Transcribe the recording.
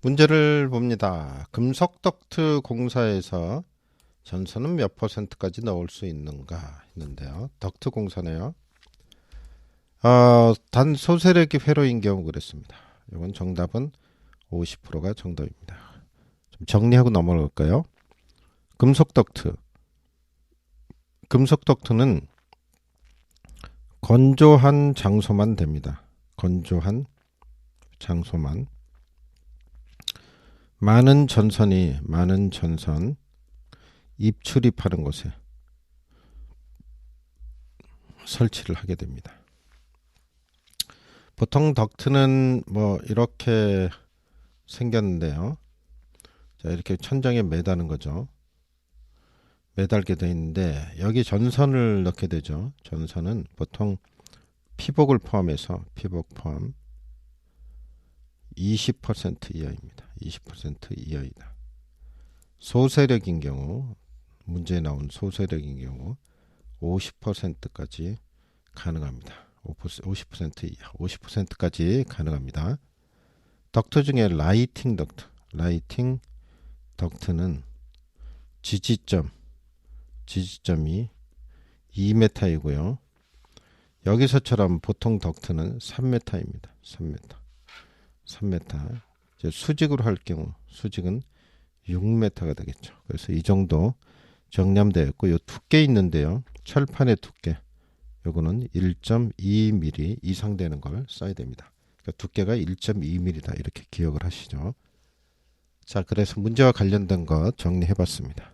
문제를 봅니다. 금속 덕트 공사에서 전선은 몇 퍼센트까지 넣을 수 있는가 했는데요. 덕트 공사네요. 어, 단 소세력이 회로인 경우 그랬습니다. 이건 정답은 50%가 정답입니다. 좀 정리하고 넘어갈까요? 금속 덕트. 금속 덕트는 건조한 장소만 됩니다. 건조한 장소만. 많은 전선이 많은 전선 입출입하는 곳에 설치를 하게 됩니다. 보통 덕트는 뭐 이렇게 생겼는데요. 자, 이렇게 천장에 매다는 거죠. 매달게 돼 있는데 여기 전선을 넣게 되죠. 전선은 보통 피복을 포함해서 피복 포함 20% 이하입니다. 20% 이하이다. 소세력인 경우 문제에 나온 소세력인 경우 50%까지 가능합니다. 50% 이하, 50%까지 가능합니다. 덕트 중에 라이팅 덕트, 라이팅 덕트는 지지점, 지지점이 2m이고요. 여기서처럼 보통 덕트는 3m입니다. 3m. 3m. 수직으로 할 경우 수직은 6m가 되겠죠. 그래서 이 정도 정렬되어 있고 요 두께 있는데요. 철판의 두께. 요거는 1.2mm 이상 되는 걸 써야 됩니다. 그러니까 두께가 1.2mm다. 이렇게 기억을 하시죠. 자, 그래서 문제와 관련된 것 정리해 봤습니다.